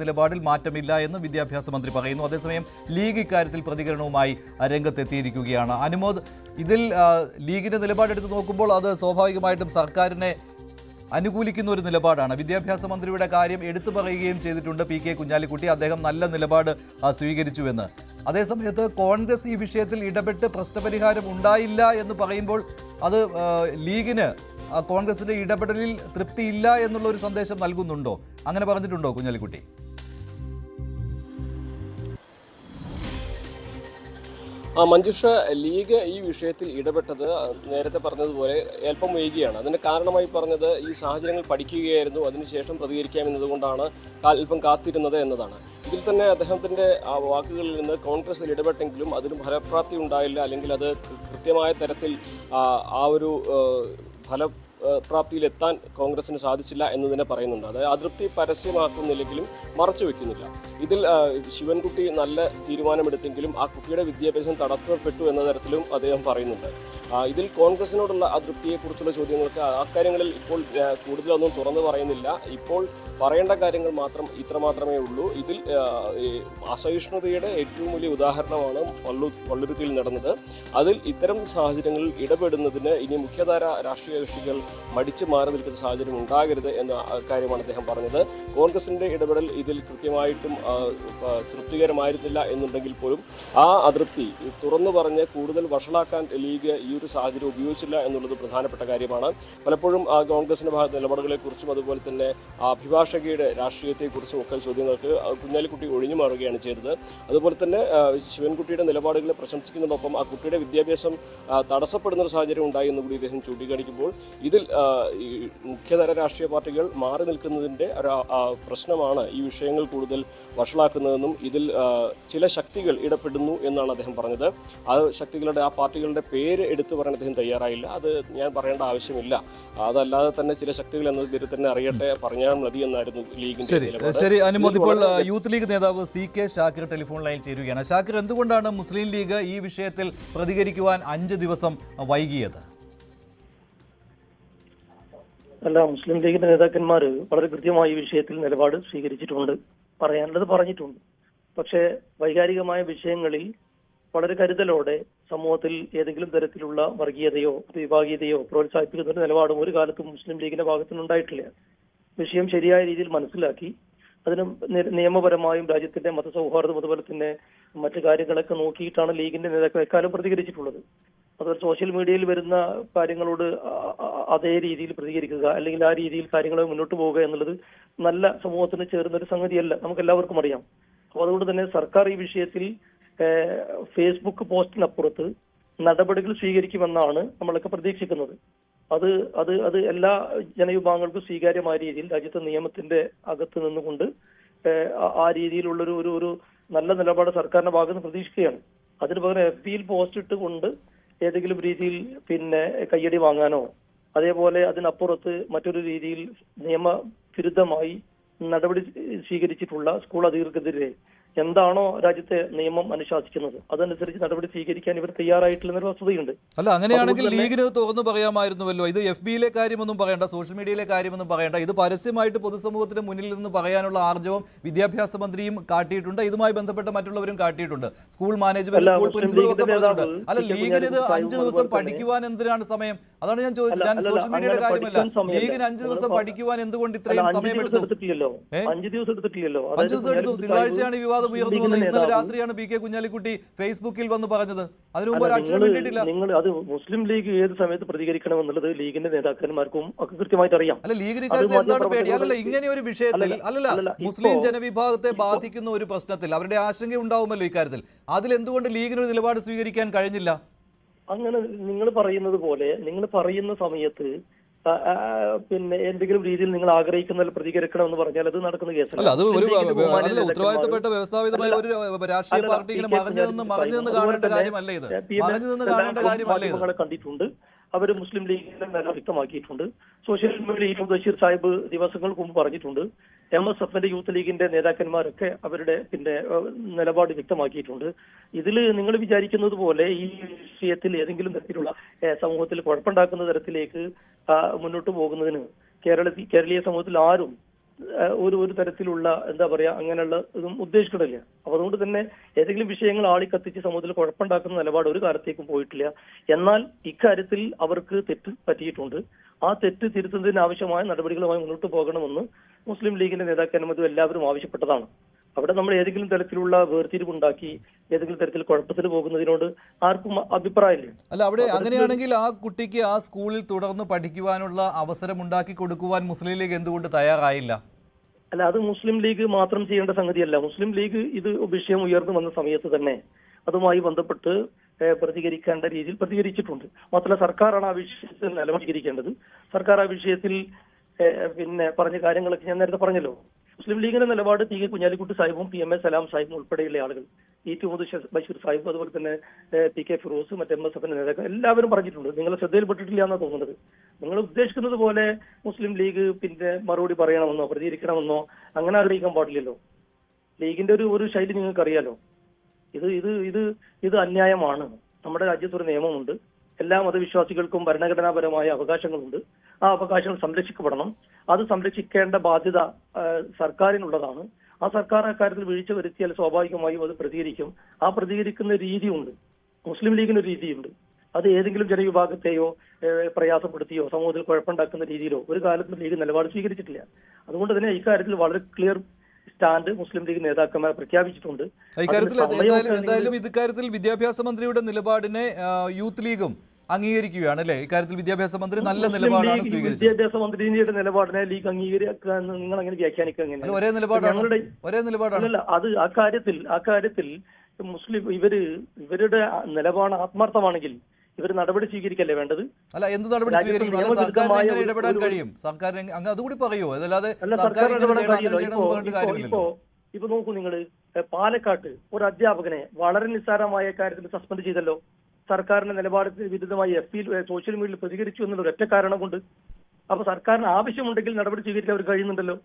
നിലപാടിൽ മാറ്റമില്ല എന്ന് വിദ്യാഭ്യാസ മന്ത്രി പറയുന്നു. അതേസമയം ലീഗ് ഇക്കാര്യത്തിൽ പ്രതികരണവുമായി രംഗത്തെത്തിയിരിക്കുകയാണ്. അനുമോദ് ഇതിൽ ലീഗിന്റെ നിലപാടെടുത്ത് നോക്കുമ്പോൾ അത് സ്വാഭാവികമായിട്ടും സർക്കാരിനെ അനുകൂലിക്കുന്ന ഒരു നിലപാടാണ്. വിദ്യാഭ്യാസ മന്ത്രിയുടെ കാര്യം എടുത്തു പറയുകയും ചെയ്തിട്ടുണ്ട് പി കെ കുഞ്ഞാലിക്കുട്ടി. അദ്ദേഹം നല്ല നിലപാട് സ്വീകരിച്ചുവെന്ന്. അതേസമയത്ത് കോൺഗ്രസ് ഈ വിഷയത്തിൽ ഇടപെട്ട് പ്രശ്നപരിഹാരം ഉണ്ടായില്ല എന്ന് പറയുമ്പോൾ അത് ലീഗിന് കോൺഗ്രസിന്റെ ഇടപെടലിൽ തൃപ്തിയില്ല എന്നുള്ള ഒരു സന്ദേശം നൽകുന്നുണ്ടോ? അങ്ങനെ പറഞ്ഞിട്ടുണ്ടോ കുഞ്ഞാലിക്കുട്ടി? മഞ്ജുഷ ലീഗ് ഈ വിഷയത്തിൽ ഇടപെട്ടത് നേരത്തെ പറഞ്ഞതുപോലെ അല്പം വൈകിയാണ്. അതിന് കാരണമായി പറഞ്ഞത് ഈ സാഹചര്യങ്ങൾ പഠിക്കുകയായിരുന്നു. അതിനുശേഷം പ്രതികരിക്കാമെന്നതുകൊണ്ടാണ് അല്പം കാത്തിരുന്നത് എന്നതാണ്. ഇതിൽ തന്നെ അദ്ദേഹത്തിന്റെ ആ വാക്കുകളിൽ നിന്ന് കോൺഗ്രസിൽ ഇടപെട്ടെങ്കിലും അതിന് ഫലപ്രാപ്തി ഉണ്ടായില്ല. അല്ലെങ്കിൽ അത് കൃത്യമായ തരത്തിൽ ആ, ഒരു ഫല പ്രാപ്തിയിലെത്താൻ കോൺഗ്രസിന് സാധിച്ചില്ല എന്ന് തന്നെ പറയുന്നുണ്ട്. അതായത് അതൃപ്തി പരസ്യമാക്കുന്നില്ലെങ്കിലും മറച്ചു വെക്കുന്നില്ല. ഇതിൽ ശിവൻകുട്ടി നല്ല തീരുമാനമെടുത്തെങ്കിലും ആ കുട്ടിയുടെ വിദ്യാഭ്യാസം തടസ്സപ്പെട്ടു എന്ന തരത്തിലും അദ്ദേഹം പറയുന്നുണ്ട്. ഇതിൽ കോൺഗ്രസിനോടുള്ള അതൃപ്തിയെക്കുറിച്ചുള്ള ചോദ്യങ്ങൾക്ക് അക്കാര്യങ്ങളിൽ ഇപ്പോൾ കൂടുതലൊന്നും തുറന്നു പറയുന്നില്ല. ഇപ്പോൾ പറയേണ്ട കാര്യങ്ങൾ മാത്രം ഇത്രമാത്രമേ ഉള്ളൂ. ഇതിൽ അസഹിഷ്ണുതയുടെ ഏറ്റവും വലിയ ഉദാഹരണമാണ് വള്ളു വള്ളുരുത്തിയിൽ നടന്നത്. അതിൽ ഇത്തരം സാഹചര്യങ്ങളിൽ ഇടപെടുന്നതിന് ഇനി മുഖ്യധാര രാഷ്ട്രീയ കക്ഷികൾ മടിച്ചു മാറി നിൽക്കുന്ന സാഹചര്യം ഉണ്ടാകരുത് എന്ന കാര്യമാണ് അദ്ദേഹം പറഞ്ഞത്. കോൺഗ്രസിന്റെ ഇടപെടൽ ഇതിൽ കൃത്യമായിട്ടും തൃപ്തികരമായിരുന്നില്ല എന്നുണ്ടെങ്കിൽ പോലും ആ അതൃപ്തി തുറന്നു പറഞ്ഞ് കൂടുതൽ വഷളാക്കാൻ ലീഗ് ഈ ഒരു സാഹചര്യം ഉപയോഗിച്ചില്ല എന്നുള്ളത് പ്രധാനപ്പെട്ട കാര്യമാണ്. പലപ്പോഴും ആ, കോൺഗ്രസിന്റെ ഭാഗത്ത് നിലപാടുകളെക്കുറിച്ചും അതുപോലെ തന്നെ ആ, അഭിഭാഷകയുടെ രാഷ്ട്രീയത്തെക്കുറിച്ചും ഒക്കെ ചോദ്യങ്ങൾക്ക് കുഞ്ഞാലിക്കുട്ടി ഒഴിഞ്ഞു മാറുകയാണ് ചെയ്തത്. അതുപോലെ തന്നെ ശിവൻകുട്ടിയുടെ നിലപാടുകളെ പ്രശംസിക്കുന്നതോടൊപ്പം ആ കുട്ടിയുടെ വിദ്യാഭ്യാസം തടസ്സപ്പെടുന്ന ഒരു സാഹചര്യം ഉണ്ടായി എന്നുകൂടി ഇദ്ദേഹം ചൂണ്ടിക്കാണിക്കുമ്പോൾ ഇതിൽ ഈ മുഖ്യധാര രാഷ്ട്രീയ പാർട്ടികൾ മാറി നിൽക്കുന്നതിന്റെ ഒരു പ്രശ്നമാണ് ഈ വിഷയങ്ങൾ കൂടുതൽ വഷളാക്കുന്നതെന്നും ഇതിൽ ചില ശക്തികൾ ഇടപെടുന്നു എന്നാണ് അദ്ദേഹം പറഞ്ഞത്. ആ ശക്തികളുടെ ആ പാർട്ടികളുടെ പേര് എടുത്തു പറയാൻ അദ്ദേഹം തയ്യാറായില്ല. അത് ഞാൻ പറയേണ്ട ആവശ്യമില്ല. അതല്ലാതെ തന്നെ ചില ശക്തികൾ എന്ന പേരിൽ തന്നെ അറിയട്ടെ പറഞ്ഞാൽ മതി എന്നായിരുന്നു ലീഗിന്റെ ശരി. നിലപാട്. ശരി അനുമോദ് ഇപ്പോൾ യൂത്ത് ലീഗ് നേതാവ് സി കെ ഷാക്കിർ ടെലിഫോൺ ലൈനിൽ ചേരുകയാണ്. ഷാക്കിർ എന്തുകൊണ്ടാണ് മുസ്ലിം ലീഗ് ഈ വിഷയത്തിൽ പ്രതികരിക്കുവാൻ അഞ്ച് ദിവസം വൈകിയത്? അല്ല മുസ്ലിം ലീഗിന്റെ നേതാക്കന്മാർ വളരെ കൃത്യമായ വിഷയത്തിൽ നിലപാട് സ്വീകരിച്ചിട്ടുണ്ട്. പറയാനുള്ളത് പറഞ്ഞിട്ടുണ്ട്. പക്ഷേ വൈകാരികമായ വിഷയങ്ങളിൽ വളരെ കരുതലോടെ സമൂഹത്തിൽ ഏതെങ്കിലും തരത്തിലുള്ള വർഗീയതയോ വിഭാഗീയതയോ പ്രോത്സാഹിപ്പിക്കുന്ന ഒരു നിലപാടും ഒരു കാലത്തും മുസ്ലിം ലീഗിന്റെ ഭാഗത്തുനിന്നുണ്ടായിട്ടില്ല. വിഷയം ശരിയായ രീതിയിൽ മനസ്സിലാക്കി അതിന് നിയമപരമായും രാജ്യത്തിന്റെ മതസൗഹാർദ്ദം അതുപോലെ തന്നെ മറ്റു കാര്യങ്ങളൊക്കെ നോക്കിയിട്ടാണ് ലീഗിന്റെ നേതാക്കൾ എക്കാലം പ്രതികരിച്ചിട്ടുള്ളത്. അതുപോലെ സോഷ്യൽ മീഡിയയിൽ വരുന്ന കാര്യങ്ങളോട് അതേ രീതിയിൽ പ്രതികരിക്കുക അല്ലെങ്കിൽ ആ രീതിയിൽ കാര്യങ്ങൾ മുന്നോട്ട് പോവുക എന്നുള്ളത് നല്ല സമൂഹത്തിന് ചേർന്ന ഒരു സംഗതിയല്ല. നമുക്ക് എല്ലാവർക്കും അറിയാം. അപ്പോൾ അതുകൊണ്ട് തന്നെ സർക്കാർ ഈ വിഷയത്തിൽ ഫേസ്ബുക്ക് പോസ്റ്റിനപ്പുറത്ത് നടപടികൾ സ്വീകരിക്കുമെന്നാണ് നമ്മളൊക്കെ പ്രതീക്ഷിക്കുന്നത്. അത് അത് അത് എല്ലാ ജനവിഭാഗങ്ങൾക്കും സ്വീകാര്യമായ രീതിയിൽ രാജ്യത്തെ നിയമത്തിന്റെ അകത്ത് നിന്നുകൊണ്ട് ആ- രീതിയിലുള്ളൊരു രീതിയിലുള്ള ഒരു ഒരു നല്ല നിലപാട് സർക്കാരിന്റെ ഭാഗത്ത് പ്രതീക്ഷിക്കുകയാണ്. അതിന് പകരം എഫ് ബിയിൽ പോസ്റ്റ് ഇട്ടുകൊണ്ട് ഏതെങ്കിലും രീതിയിൽ പിന്നെ കയ്യടി വാങ്ങാനോ അതേപോലെ അതിനപ്പുറത്ത് മറ്റൊരു രീതിയിൽ നിയമവിരുദ്ധമായി നടപടി സ്വീകരിച്ചിട്ടുള്ള സ്കൂൾ അധികൃതർക്കെതിരെ എന്താണോ രാജ്യത്തെ നിയമം അനുശാസിക്കുന്നത്. അതനുസരിച്ച് നടപടി സ്വീകരിക്കാൻ ഇവർ തയ്യാറായിട്ടില്ലെന്നൊരു വസ്തുതയുണ്ട്. അല്ല അങ്ങനെയാണെങ്കിൽ ലീഗിന് തുറന്നു പറയാമായിരുന്നുവല്ലോ. ഇത് എഫ് ബിയിലെ കാര്യമൊന്നും പറയണ്ട സോഷ്യൽ മീഡിയയിലെ കാര്യമൊന്നും പറയണ്ട. ഇത് പരസ്യമായിട്ട് പൊതുസമൂഹത്തിന് മുന്നിൽ നിന്ന് പറയാനുള്ള ആർജവം വിദ്യാഭ്യാസ മന്ത്രിയും കാട്ടിയിട്ടുണ്ട്. ഇതുമായി ബന്ധപ്പെട്ട മറ്റുള്ളവരും കാട്ടിയിട്ടുണ്ട്. സ്കൂൾ മാനേജ്മെന്റ് അല്ല, സ്കൂൾ മുസ്ലിം ഒക്കെ പറഞ്ഞിട്ടുണ്ട്. അല്ല. ലീഗിന് ഇത് അഞ്ചു ദിവസം പഠിക്കുവാൻ എന്തിനാണ് സമയം? അതാണ് ഞാൻ ചോദിച്ചത്. ഞാൻ സോഷ്യൽ മീഡിയയുടെ കാര്യമല്ല. ലീഗിന് അഞ്ചു ദിവസം പഠിക്കുവാൻ എന്തുകൊണ്ട് ഇത്രയും സമയം എടുത്തു അഞ്ചു ദിവസം എടുത്തിട്ടില്ലല്ലോ. അഞ്ച് ദിവസം എടുത്തു. തിങ്കളാഴ്ചയാണ് ഈ വിവാദം ഉയർന്നു വന്നത് ഇന്നലെ രാത്രിയാണ് പി കെ കുഞ്ഞാലിക്കുട്ടി ഫേസ്ബുക്കിൽ വന്ന് പറഞ്ഞത്. അതിനു മുമ്പ് നിങ്ങൾ അത് മുസ്ലിം ലീഗ് ഏത് സമയത്ത് പ്രതികരിക്കണം എന്നുള്ളത് ലീഗിന്റെ നേതാക്കന്മാർക്കും ഒക്കെ കൃത്യമായിട്ട് അറിയാം. അല്ല ലീഗിന് എന്താണ് പേടി? അല്ലല്ല ഇങ്ങനെ ഒരു വിഷയത്തിൽ അല്ലല്ല, മുസ്ലിം ജനവിഭാഗത്തെ ബാധിക്കുന്ന ഒരു പ്രശ്നത്തിൽ അവരുടെ ആശങ്ക ഉണ്ടാവുമല്ലോ ഇക്കാര്യത്തിൽ അതിൽ എന്തുകൊണ്ട് ലീഗിന് ഒരു നിലപാട് സ്വീകരിക്കാൻ കഴിഞ്ഞില്ല? അങ്ങനെ നിങ്ങൾ പറയുന്നത് പോലെ നിങ്ങൾ പറയുന്ന സമയത്ത് പിന്നെ എന്തെങ്കിലും രീതിയിൽ നിങ്ങൾ ആഗ്രഹിക്കുന്ന പ്രതികരിക്കണം എന്ന് പറഞ്ഞാൽ അത് നടക്കുന്ന കേസല്ല അല്ല അത് ഒരു ഉത്തരവാദിത്തപ്പെട്ട വ്യവസ്ഥാപിതമായ ഒരു രാഷ്ട്രീയ പാർട്ടി ഇങ്ങനെ പി. കെ. മറഞ്ഞു നിന്ന് മറഞ്ഞു നിന്ന് കാണേണ്ട കാര്യമല്ല ഇത് പി. മറഞ്ഞു നിന്ന് കാണേണ്ട കാര്യമല്ല കണ്ടിട്ടുണ്ട് അവർ മുസ്ലിം ലീഗിന്റെ നില വ്യക്തമാക്കിയിട്ടുണ്ട്. സോഷ്യൽ മീഡിയയിൽ ബഷീർ സാഹിബ് ദിവസങ്ങൾക്ക് മുമ്പ് പറഞ്ഞിട്ടുണ്ട്. എം. എസ്. എഫിന്റെ യൂത്ത് ലീഗിന്റെ നേതാക്കന്മാരൊക്കെ അവരുടെ പിന്നെ നിലപാട് വ്യക്തമാക്കിയിട്ടുണ്ട്. ഇതിൽ നിങ്ങൾ വിചാരിക്കുന്നത് പോലെ ഈ വിഷയത്തിൽ ഏതെങ്കിലും തരത്തിലുള്ള സമൂഹത്തിൽ കുഴപ്പമുണ്ടാക്കുന്ന തരത്തിലേക്ക് മുന്നോട്ട് പോകുന്നതിന് കേരളത്തിൽ കേരളീയ സമൂഹത്തിൽ ആരും ഒരു ഒരു തരത്തിലുള്ള എന്താ പറയാ അങ്ങനെയുള്ള ഇതും ഉദ്ദേശിക്കണില്ല. അപ്പൊ അതുകൊണ്ട് തന്നെ ഏതെങ്കിലും വിഷയങ്ങൾ ആളി കത്തിച്ച് സമൂഹത്തിൽ കുഴപ്പമുണ്ടാക്കുന്ന നിലപാട് ഒരു കാലത്തേക്കും പോയിട്ടില്ല. എന്നാൽ ഇക്കാര്യത്തിൽ അവർക്ക് തെറ്റ് പറ്റിയിട്ടുണ്ട്. ആ തെറ്റ് തിരുത്തുന്നതിന് ആവശ്യമായ നടപടികളുമായി മുന്നോട്ട് പോകണമെന്ന് മുസ്ലിം ലീഗിന്റെ നേതാക്കന്മാരും എല്ലാവരും ആവശ്യപ്പെട്ടതാണ്. അവിടെ നമ്മൾ ഏതെങ്കിലും തരത്തിലുള്ള വേർതിരിവുണ്ടാക്കി ഏതെങ്കിലും തരത്തിൽ കുഴപ്പത്തിൽ പോകുന്നതിനോട് ആർക്കും അഭിപ്രായമില്ല. അല്ല അവിടെ അങ്ങനെയാണെങ്കിൽ ആ കുട്ടിക്ക് ആ സ്കൂളിൽ തുടർന്ന് പഠിക്കുവാനുള്ള അവസരം ഉണ്ടാക്കി കൊടുക്കുവാൻ മുസ്ലിം ലീഗ് എന്തുകൊണ്ട് തയ്യാറായില്ല? അല്ല അത് മുസ്ലിം ലീഗ് മാത്രം ചെയ്യേണ്ട സംഗതിയല്ല. മുസ്ലിം ലീഗ് ഇത് വിഷയം ഉയർന്നു വന്ന സമയത്ത് തന്നെ അതുമായി ബന്ധപ്പെട്ട് പ്രതികരിക്കേണ്ട രീതിയിൽ പ്രതികരിച്ചിട്ടുണ്ട്. മാത്രമല്ല സർക്കാരാണ് ആ വിഷയത്തിൽ നിലപാടിയിരിക്കേണ്ടത് സർക്കാർ ആ വിഷയത്തിൽ പിന്നെ പറഞ്ഞ കാര്യങ്ങളൊക്കെ ഞാൻ നേരത്തെ പറഞ്ഞല്ലോ. മുസ്ലിം ലീഗിന്റെ നിലപാട് പി കെ കുഞ്ഞാലിക്കുട്ടി സാഹിബും പി എം എ സലാം സാഹിബും ഉൾപ്പെടെയുള്ള ആളുകൾ. ഇ ടി മുഹമ്മദ് ബഷീർ സാഹിബ് അതുപോലെ തന്നെ പി കെ ഫിറോസ് മറ്റ് എം എസ് എഫിന്റെ നേതാക്കൾ എല്ലാവരും പറഞ്ഞിട്ടുണ്ട്. നിങ്ങൾ ശ്രദ്ധയിൽപ്പെട്ടിട്ടില്ല എന്നാണ് തോന്നുന്നത്. നിങ്ങൾ ഉദ്ദേശിക്കുന്നത് പോലെ മുസ്ലിം ലീഗ് പിന്നെ മറുപടി പറയണമെന്നോ പ്രതികരിക്കണമെന്നോ അങ്ങനെ ആഗ്രഹിക്കാൻ പാടില്ലല്ലോ. ലീഗിന്റെ ഒരു ഒരു ശൈലി നിങ്ങൾക്ക് അറിയാലോ ഇത് ഇത് ഇത് ഇത് അന്യായമാണ്. നമ്മുടെ രാജ്യത്തൊരു നിയമമുണ്ട്. എല്ലാ മതവിശ്വാസികൾക്കും ഭരണഘടനാപരമായ അവകാശങ്ങളുണ്ട്. ആ അവകാശങ്ങൾ സംരക്ഷിക്കപ്പെടണം. അത് സംരക്ഷിക്കേണ്ട ബാധ്യത സർക്കാരിനുള്ളതാണ്. ആ സർക്കാർ അക്കാര്യത്തിൽ വീഴ്ച വരുത്തിയാൽ സ്വാഭാവികമായും അത് പ്രതികരിക്കും. ആ പ്രതികരിക്കുന്ന രീതിയുണ്ട്. മുസ്ലിം ലീഗിന് ഒരു രീതിയുണ്ട്. അത് ഏതെങ്കിലും ജനവിഭാഗത്തെയോ പ്രയാസപ്പെടുത്തിയോ സമൂഹത്തിൽ കുഴപ്പമുണ്ടാക്കുന്ന രീതിയിലോ ഒരു കാലത്തും ലീഗ് നിലപാട് സ്വീകരിച്ചിട്ടില്ല. അതുകൊണ്ട് തന്നെ ഇക്കാര്യത്തിൽ വളരെ ക്ലിയർ സ്റ്റാൻഡ് മുസ്ലിം ലീഗ് നേതാക്കന്മാർ പ്രഖ്യാപിച്ചിട്ടുണ്ട്. ഇക്കാര്യത്തിൽ എന്തായാലും ഇക്കാര്യത്തിൽ വിദ്യാഭ്യാസ മന്ത്രിയുടെ നിലപാടിനെ യൂത്ത് ലീഗും അംഗീകരിക്കുകയാണ് അല്ലേ? ഇക്കാര്യത്തിൽ വിദ്യാഭ്യാസ മന്ത്രി നല്ല നിലപാടാണ് സ്വീകരിച്ചത്. വിദ്യാഭ്യാസ മന്ത്രിയുടെ നിലപാടിനെ ലീഗ് അംഗീകരിക്കുക നിങ്ങൾ അങ്ങനെ വ്യാഖ്യാനിക്കുക ഒരേ നിലപാടാണ്? ഒരേ നിലപാടാണ്? അല്ല അത് ആ കാര്യത്തിൽ ആ കാര്യത്തിൽ മുസ്ലിം ഇവർ ഇവരുടെ നിലപാട് ആത്മാർത്ഥമാണെങ്കിൽ ഇവർ നടപടി സ്വീകരിക്കല്ലേ വേണ്ടത്? അല്ല എന്ത് നടപടി സ്വീകരിക്കും? സർക്കാരിന് ഇടപെടാൻ കഴിയും? സർക്കാരിന് അങ്ങ് അതുകൂടി പറയോ അതല്ലാതെ ഇപ്പോ ഇപ്പോ നോക്കൂ നിങ്ങൾ പാലക്കാട്ട് ഒരു അധ്യാപകനെ വളരെ നിസ്സാരമായ കാര്യത്തിൽ സസ്പെൻഡ് ചെയ്തല്ലോ. സർക്കാരിന്റെ നിലപാടിന് വിരുദ്ധമായി എഫ് പിയിൽ സോഷ്യൽ മീഡിയയിൽ പ്രതികരിച്ചു എന്നുള്ള ഒരൊറ്റ കാരണം കൊണ്ട് അപ്പൊ സർക്കാരിന് ആവശ്യമുണ്ടെങ്കിൽ നടപടി സ്വീകരിക്കാൻ അവർ കഴിയുന്നുണ്ടല്ലോ.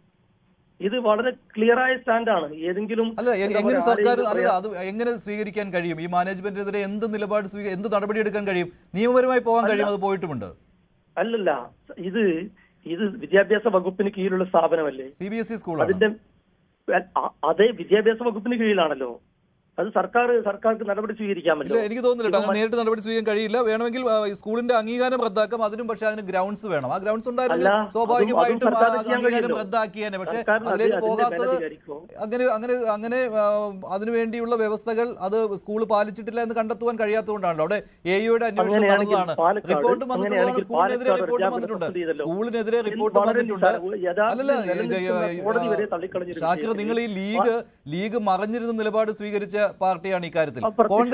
ഇത് വളരെ ക്ലിയർ ആയ സ്റ്റാൻഡാണ്. ഏതെങ്കിലും അല്ല എങ്ങനെ സർക്കാർ അത് എങ്ങനെ സ്വീകരിക്കാൻ കഴിയും? ഈ മാനേജ്മെന്റിനെതിരെ എന്ത് നിലപാട് എന്ത് നടപടി എടുക്കാൻ കഴിയും? നിയമപരമായി പോകാൻ കഴിയും അത് പോയിട്ടുമുണ്ട്. അല്ലല്ല. ഇത് ഇത് വിദ്യാഭ്യാസ വകുപ്പിന് കീഴിലുള്ള സ്ഥാപനമല്ലേ? C B S E school അതിന്റെ അതെ അതേ വിദ്യാഭ്യാസ വകുപ്പിന് കീഴിലാണല്ലോ. അത് സർക്കാർ സർക്കാർക്ക് നടപടി സ്വീകരിക്കാൻ പറ്റില്ല എനിക്ക് തോന്നുന്നില്ല അങ്ങനെ നേരിട്ട് നടപടി സ്വീകരിക്കാൻ കഴിയില്ല. വേണമെങ്കിൽ സ്കൂളിന്റെ അംഗീകാരം റദ്ദാക്കാം. അതിനും പക്ഷേ അതിന് ഗ്രൗണ്ട്സ് വേണം. ആ ഗ്രൗണ്ട്സ് ഉണ്ടായിരുന്നു സ്വാഭാവികമായിട്ടും അംഗീകാരം റദ്ദാക്കിയാണ് പക്ഷേ അതിലേക്ക് പോകാത്തത് അങ്ങനെ അങ്ങനെ അങ്ങനെ അതിനുവേണ്ടിയുള്ള വ്യവസ്ഥകൾ അത് സ്കൂൾ പാലിച്ചിട്ടില്ല എന്ന് കണ്ടെത്തുവാൻ കഴിയാത്തതുകൊണ്ടാണല്ലോ. അവിടെ എ യുടെ അന്വേഷണം നടന്നതാണ്. റിപ്പോർട്ട് വന്നിട്ടുണ്ട്. സ്കൂളിനെതിരെ റിപ്പോർട്ട് വന്നിട്ടുണ്ട്. സ്കൂളിനെതിരെ റിപ്പോർട്ട് വന്നിട്ടുണ്ട്. അല്ലല്ല ഷാക്കിർ നിങ്ങൾ ഈ ലീഗ് ലീഗ് മറഞ്ഞിരുന്ന നിലപാട് സ്വീകരിച്ച പാർട്ടിയാണ് ഇക്കാര്യത്തിൽ. കോൺഗ്രസ്